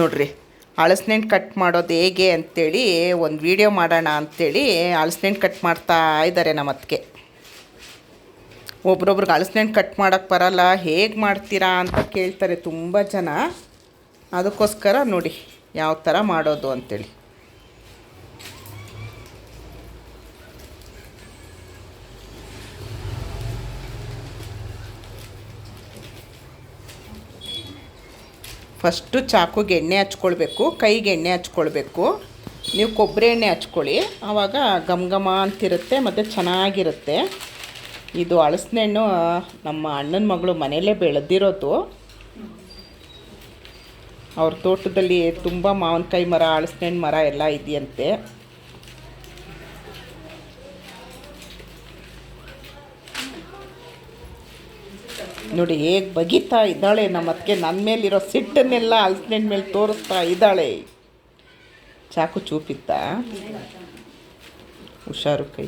ನೋಡ್ರಿ ಹಳಸಿನೆಣ್ಣು ಕಟ್ ಮಾಡೋದು ಹೇಗೆ ಅಂತೇಳಿ ಒಂದು ವಿಡಿಯೋ ಮಾಡೋಣ ಅಂಥೇಳಿ ಹಳಸಿನೆಣ್ಣು ಕಟ್ ಮಾಡ್ತಾ ಇದ್ದಾರೆ ನಮ್ಮ ಅತ್ತಿಗೆ ಒಬ್ರೊಬ್ರಿಗೆ ಹಳಸಿನೆಣ್ಣು ಕಟ್ ಮಾಡೋಕ್ಕೆ ಬರಲ್ಲ, ಹೇಗೆ ಮಾಡ್ತೀರಾ ಅಂತ ಕೇಳ್ತಾರೆ ತುಂಬ ಜನ. ಅದಕ್ಕೋಸ್ಕರ ನೋಡಿ, ಯಾವ ಥರ ಮಾಡೋದು ಅಂಥೇಳಿ ಫಸ್ಟು ಚಾಕುಗೆ ಎಣ್ಣೆ ಹಚ್ಕೊಳ್ಬೇಕು, ಕೈಗೆ ಎಣ್ಣೆ ಹಚ್ಕೊಳ್ಬೇಕು. ನೀವು ಕೊಬ್ಬರಿ ಎಣ್ಣೆ ಹಚ್ಕೊಳ್ಳಿ. ಆವಾಗ ಘಮ ಘಮ ಅಂತಿರುತ್ತೆ ಮತ್ತು ಚೆನ್ನಾಗಿರುತ್ತೆ. ಇದು ಹಳಸಿನೆಣ್ಣು ನಮ್ಮ ಅಣ್ಣನ ಮಗಳು ಮನೆಯಲ್ಲೇ ಬೆಳೆದಿರೋದು. ಅವ್ರ ತೋಟದಲ್ಲಿ ತುಂಬ ಮಾವಿನಕಾಯಿ ಮರ ಹಳಸಿನೆಣ್ಣು ಮರ ಎಲ್ಲ ಇದೆಯಂತೆ. ನೋಡಿ ಹೇಗೆ ಬಗಿತಾ ಇದ್ದಾಳೆ, ನಮ್ಮ ಅದಕ್ಕೆ ನನ್ನ ಮೇಲಿರೋ ಸಿಟ್ಟನ್ನೆಲ್ಲ ಹಲಸಿನೆಣ್ಣು ಮೇಲೆ ತೋರಿಸ್ತಾ ಇದ್ದಾಳೆ. ಚಾಕು ಚೂಪಿತ್ತ? ಹುಷಾರು ಕೈ.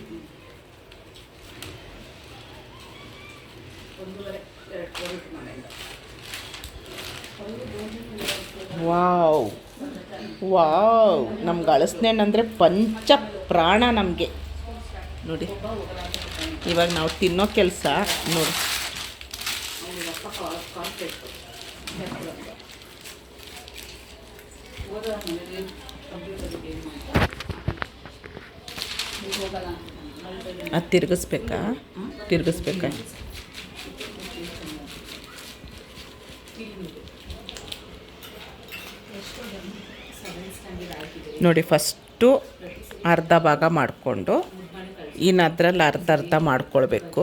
Wow wow. ನಮ್ಗೆ ಹಳಸಿನೆಣ್ಣು ಅಂದರೆ ಪಂಚ ಪ್ರಾಣ ನಮಗೆ. ನೋಡಿ, ಇವಾಗ ನಾವು ತಿನ್ನೋ ಕೆಲಸ, ನೋಡಿ. ಅದು ತಿರುಗಿಸ್ಬೇಕಾ? ತಿರುಗಿಸ್ಬೇಕಾ? ನೋಡಿ ಫಸ್ಟು ಅರ್ಧ ಭಾಗ ಮಾಡಿಕೊಂಡು ಇನ್ನು ಅದರಲ್ಲಿ ಅರ್ಧ ಅರ್ಧ ಮಾಡ್ಕೊಳ್ಬೇಕು.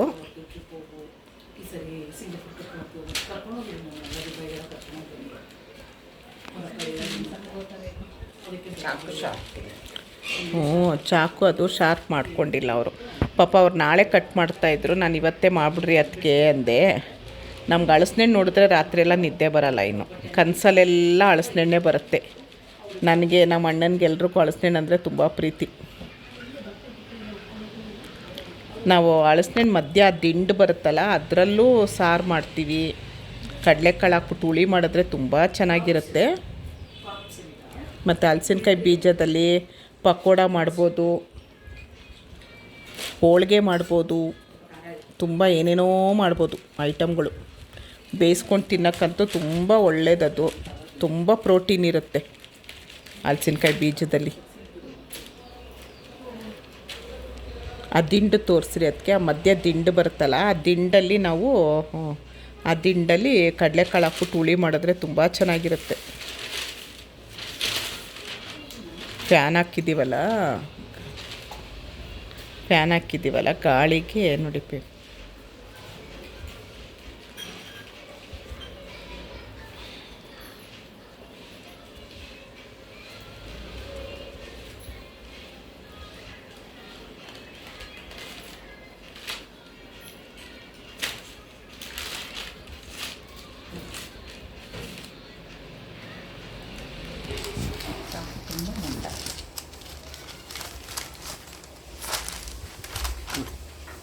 ಹ್ಞೂ ಚಾಕು ಅದು ಶಾರ್ಪ್ ಮಾಡ್ಕೊಂಡಿಲ್ಲ ಅವರು. ಪಾಪ ಅವ್ರು ನಾಳೆ ಕಟ್ ಮಾಡ್ತಾಯಿದ್ರು ನಾನು ಇವತ್ತೇ ಮಾಡಿಬಿಡ್ರಿ ಅದಕ್ಕೆ ಅಂದೆ. ನಮ್ಗೆ ಅಳಸನೆಣ್ಣು ನೋಡಿದ್ರೆ ರಾತ್ರಿ ಎಲ್ಲ ನಿದ್ದೆ ಬರಲ್ಲ ಇನ್ನು. ಕನಸಲ್ಲೆಲ್ಲ ಅಳಸ್ನೆಣ್ಣೆ ಬರುತ್ತೆ. ನನಗೆ ನಮ್ಮ ಅಣ್ಣನಿಗೆ ಎಲ್ರಿಗೂ ಹಳಸಿನೆಣ್ಣು ಅಂದರೆ ತುಂಬ ಪ್ರೀತಿ. ನಾವು ಹಳಸಿನೆಣ್ಣು ಮಧ್ಯ ದಿಂಡು ಬರುತ್ತಲ್ಲ, ಅದರಲ್ಲೂ ಸಾರು ಮಾಡ್ತೀವಿ. ಕಡಲೆಕಾಳು ಹಾಕ್ಬಿಟ್ಟು ಹುಳಿ ಮಾಡಿದ್ರೆ ತುಂಬ ಚೆನ್ನಾಗಿರುತ್ತೆ. ಮತ್ತು ಹಲಸಿನಕಾಯಿ ಬೀಜದಲ್ಲಿ ಪಕೋಡ ಮಾಡ್ಬೋದು, ಹೋಳಿಗೆ ಮಾಡ್ಬೋದು, ತುಂಬ ಏನೇನೋ ಮಾಡ್ಬೋದು ಐಟಮ್ಗಳು. ಬೇಯಿಸ್ಕೊಂಡು ತಿನ್ನೋಕ್ಕಂತೂ ತುಂಬ ಒಳ್ಳೆಯದದು ತುಂಬ ಪ್ರೋಟೀನ್ ಇರುತ್ತೆ ಹಲಸಿನಕಾಯಿ ಬೀಜದಲ್ಲಿ. ಆ ದಿಂಡು ತೋರಿಸ್ರಿ ಅದಕ್ಕೆ. ಆ ಮಧ್ಯ ದಿಂಡು ಬರುತ್ತಲ್ಲ, ಆ ದಿಂಡಲ್ಲಿ ನಾವು, ಆ ದಿಂಡಲ್ಲಿ ಕಡಲೆಕಾಳು ಹಾಕ್ಬಿಟ್ಟು ಹುಳಿ ಮಾಡಿದ್ರೆ ತುಂಬ ಚೆನ್ನಾಗಿರುತ್ತೆ. ಫ್ಯಾನ್ ಹಾಕಿದ್ದೀವಲ್ಲ? ಫ್ಯಾನ್ ಹಾಕಿದ್ದೀವಲ್ಲ ಗಾಳಿಗೆ ನೋಡಿ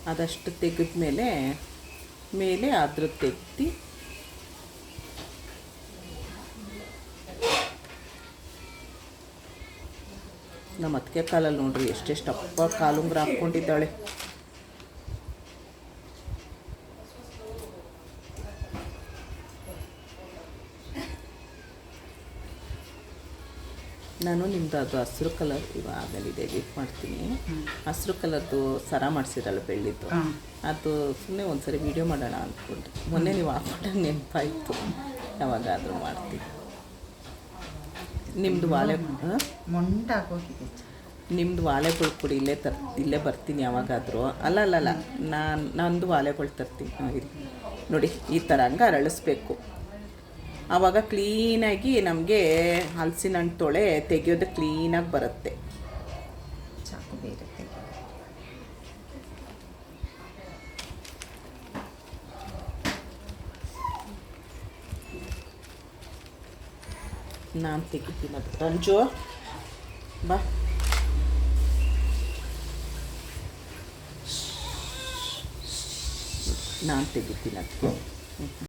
ಅದಷ್ಟು ತೆಗೆದ ಮೇಲೆ ಮೇಲೆ ಅದ್ರ ತೆಗ್ದು ನಮ್ಮ ಅತ್ತಿಗೆ ಕಾಲಲ್ಲಿ ನೋಡ್ರಿ ಎಷ್ಟೆಷ್ಟು ಅಪ್ಪ ಕಾಲುಂಗ್ರ ಹಾಕ್ಕೊಂಡಿದ್ದಾಳೆ. ನಾನು ನಿಮ್ಮದು ಅದು ಹಸಿರು ಕಲರ್ ಇವಾಗಲಿದೆ ಗಿಫ್ಟ್ ಮಾಡ್ತೀನಿ. ಹಸಿರು ಕಲರ್ದು ಸರ ಮಾಡಿಸಿರಲ್ಲ ಬೆಳ್ಳಿದ್ದು. ಅದು ಸುಮ್ಮನೆ ಒಂದ್ಸರಿ ವೀಡಿಯೋ ಮಾಡೋಣ ಅಂದ್ಕೊಂಡೆ ಮೊನ್ನೆ ನೀವು ಹಾಕೊಂಡಾಗ ನೆನಪಾಯಿತು. ಯಾವಾಗಾದರೂ ಮಾಡ್ತೀನಿ. ನಿಮ್ಮದು ವಾಲೆ ಮೊಂಡಾಗೋಗಿದೆ ನಿಮ್ಮದು ವಾಲೆಗಳು ಕೊಡಿ ಇಲ್ಲೇ ತರ್ ಇಲ್ಲೇ ಬರ್ತೀನಿ ಯಾವಾಗಾದರೂ. ಅಲ್ಲ ಅಲ್ಲ ಅಲ್ಲ. ನಾನು ನಂದು ವಾಲೆಗಳು ತರ್ತೀನಿ. ನೋಡಿ ಈ ಥರ ಹಂಗೆ ಅರಳಿಸ್ಬೇಕು. ಆವಾಗ ಕ್ಲೀನಾಗಿ ನಮಗೆ ಹಲಸಿನ ಹಣ್ಣು ತೊಳೆ ತೆಗೆಯೋದು ಕ್ಲೀನಾಗಿ ಬರುತ್ತೆ. ಚಾಕು ಬೇರೆ ತೆಗೆ. ನಾನು ತೆಗಿತೀನಿ ಅದು. ರಂಜು ಬಾ. ನಾನು ತೆಗಿತೀನಿ ಅದಕ್ಕೆ.